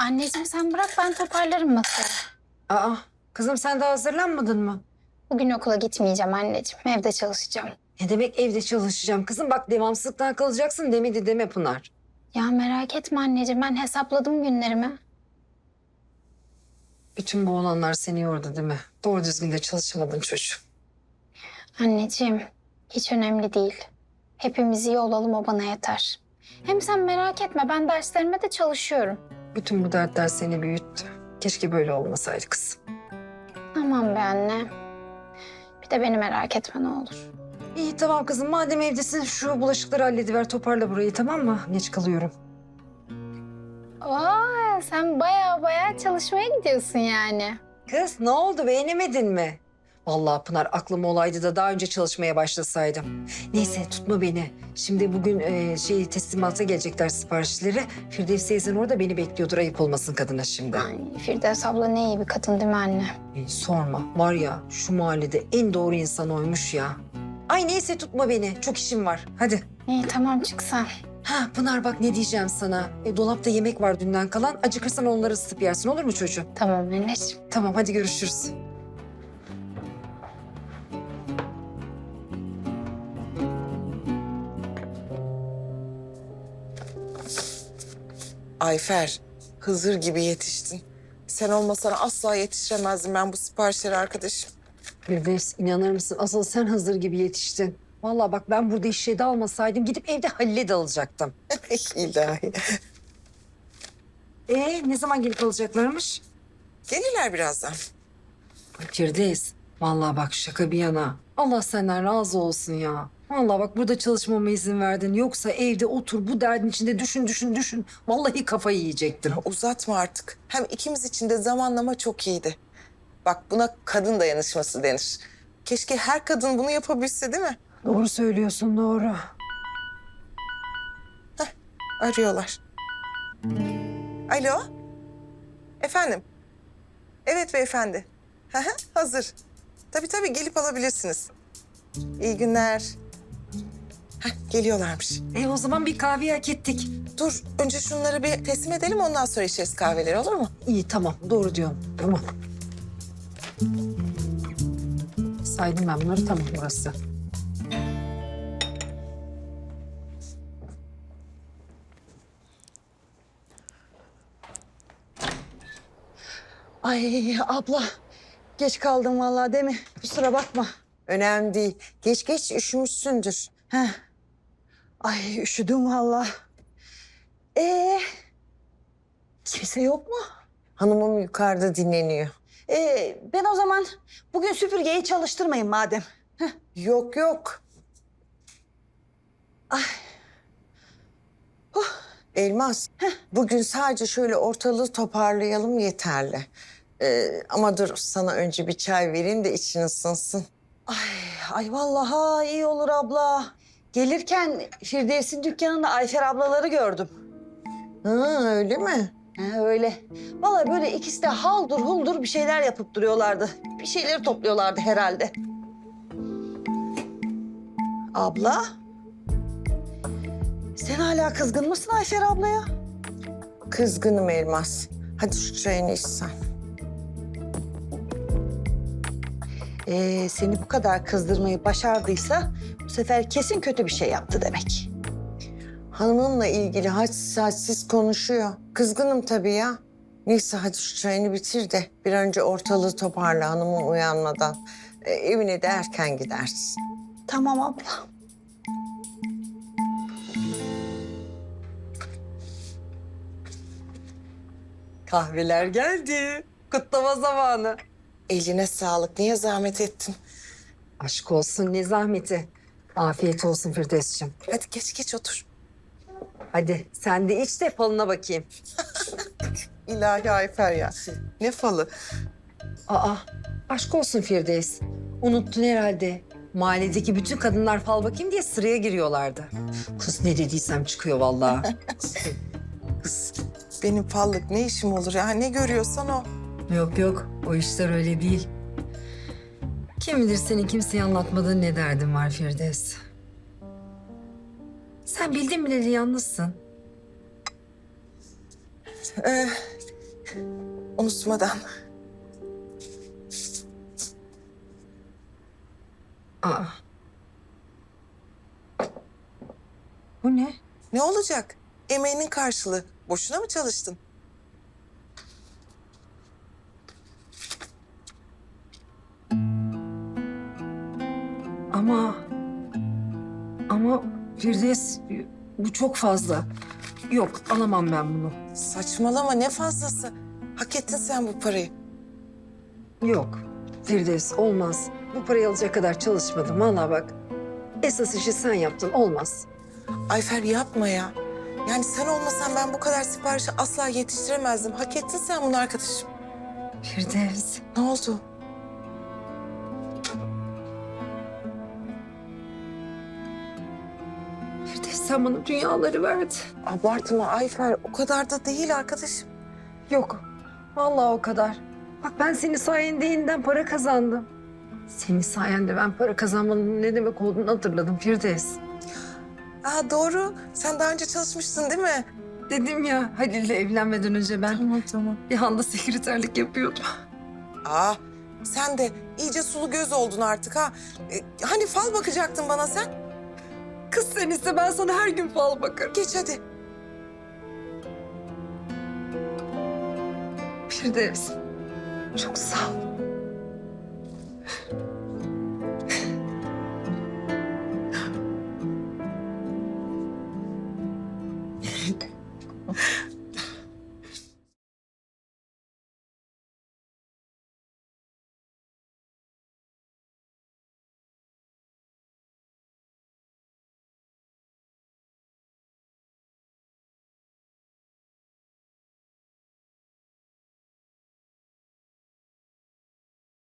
Anneciğim sen bırak ben toparlarım masayı. Aa, kızım sen daha hazırlanmadın mı? Bugün okula gitmeyeceğim anneciğim. Evde çalışacağım. Ne demek evde çalışacağım? Kızım bak devamsızlıktan kalacaksın demedi deme Pınar. Ya merak etme anneciğim ben hesapladım günlerimi. Bütün bu olanlar seni yordu değil mi? Doğru düzgün de çalışamadın çocuğum. Anneciğim hiç önemli değil. Hepimiz iyi olalım o bana yeter. Hem sen merak etme ben derslerime de çalışıyorum. Bütün bu dertler seni büyüttü. Keşke böyle olmasaydı kız. Aman be anne. Bir de beni merak etme ne olur. İyi tamam kızım madem evdesin şu bulaşıkları hallediver toparla burayı tamam mı? Geç kalıyorum. Aa, sen baya baya çalışmaya gidiyorsun yani. Kız ne oldu beğenemedin mi? Vallahi Pınar aklım olaydı da daha önce çalışmaya başlasaydım. Neyse tutma beni. Şimdi bugün e, şey teslimata gelecekler siparişleri. Firdevs teyzen orada beni bekliyordur ayıp olmasın kadına şimdi. Ay, Firdevs abla ne iyi bir kadın değil mi anne? Ay, sorma var ya şu mahallede en doğru insan oymuş ya. Ay neyse tutma beni çok işim var hadi. İyi tamam çık sen. Ha Pınar bak ne diyeceğim sana. E, dolapta yemek var dünden kalan. Acıkırsan onları ısıtıp yersin olur mu çocuğum? Tamam anneciğim. Tamam hadi görüşürüz. Ayfer, Hızır gibi yetiştin. Sen olmasan asla yetişemezdim ben bu siparişlere arkadaşım. Firdevs inanır mısın? Asıl sen hazır gibi yetiştin. Vallahi bak ben burada işe de almasaydım gidip evde Halil'e de alacaktım. İlahi. Ee ne zaman gelip alacaklarmış? Gelirler birazdan. Firdevs vallahi bak şaka bir yana. Allah senden razı olsun ya. Vallahi bak burada çalışmama izin verdin. Yoksa evde otur bu derdin içinde düşün düşün düşün. Vallahi kafayı yiyecektim. Uzatma artık. Hem ikimiz için de zamanlama çok iyiydi. Bak buna kadın dayanışması denir. Keşke her kadın bunu yapabilse değil mi? Doğru söylüyorsun doğru. Arıyorlar. Alo? Efendim? Evet beyefendi. Hazır. Tabii tabii gelip alabilirsiniz. İyi günler. Heh, geliyorlarmış. E o zaman bir kahve hak ettik. Dur önce şunları bir teslim edelim ondan sonra içeriz kahveleri olur mu? İyi tamam doğru diyorum. Tamam. Saydım ben bunları tamam burası. Ay abla geç kaldım vallahi değil mi? Kusura bakma. Önemli değil. Geç geç üşümüşsündür. Heh. Ay üşüdüm vallahi. Ee, kimse yok mu? Hanımım yukarıda dinleniyor. Ee, ben o zaman bugün süpürgeyi çalıştırmayın madem. Yok yok. Ay. Elmas, bugün sadece şöyle ortalığı toparlayalım yeterli. Ee, ama dur sana önce bir çay vereyim de için ısınsın. Ay, ay vallahi iyi olur abla. Gelirken Firdevs'in dükkanında Ayfer ablaları gördüm. Ha, öyle mi? Ha, öyle. Vallahi böyle ikisi de haldur huldur bir şeyler yapıp duruyorlardı. Bir şeyleri topluyorlardı herhalde. Abla? Sen hala kızgın mısın Ayfer ablaya? Kızgınım Elmas. Hadi şu çayını iç sen. Ee, seni bu kadar kızdırmayı başardıysa bu sefer kesin kötü bir şey yaptı demek. Hanımımla ilgili hadsiz hadsiz konuşuyor. Kızgınım tabii ya. Neyse hadi şu çayını bitir de bir önce ortalığı toparla hanımın uyanmadan. Ee, evine de erken gidersin. Tamam abla. Kahveler geldi. Kutlama zamanı. Eline sağlık. Niye zahmet ettin? Aşk olsun ne zahmeti. Afiyet olsun Firdevs'ciğim. Hadi geç geç otur. Hadi sen de iç de falına bakayım. İlahi Ayfer ya. Ne falı? Aa aşk olsun Firdevs. Unuttun herhalde. Mahalledeki bütün kadınlar fal bakayım diye sıraya giriyorlardı. Kız ne dediysem çıkıyor vallahi. Kız benim fallık ne işim olur ya? Ne görüyorsan o. yok yok o işler öyle değil. Kim bilir senin kimseye anlatmadığın ne derdin var Firdevs. Sen bildin bileli yalnızsın. Ee, Unutmadan. Aa. Bu ne? Ne olacak? Emeğinin karşılığı. Boşuna mı çalıştın? Ama... Ama Firdevs bu çok fazla. Yok alamam ben bunu. Saçmalama ne fazlası. Hak ettin sen bu parayı. Yok Firdevs olmaz. Bu parayı alacak kadar çalışmadım vallahi bak. Esas işi sen yaptın olmaz. Ayfer yapma ya. Yani sen olmasan ben bu kadar siparişi asla yetiştiremezdim. Hak ettin sen bunu arkadaşım. Firdevs. Ne oldu? Sen bana dünyaları verdin. Abartma Ayfer. O kadar da değil arkadaşım. Yok. Vallahi o kadar. Bak ben senin sayende yeniden para kazandım. Senin sayende ben para kazanmanın ne demek olduğunu hatırladım Firdevs. Aa doğru. Sen daha önce çalışmıştın değil mi? Dedim ya Halil'le evlenmeden önce ben Tamam tamam. bir anda sekreterlik yapıyordum. Aa sen de iyice sulu göz oldun artık ha. E, hani fal bakacaktın bana sen? Kız sen iste ben sana her gün fal bakarım. Geç hadi. Firdevs. Çok sağ ol.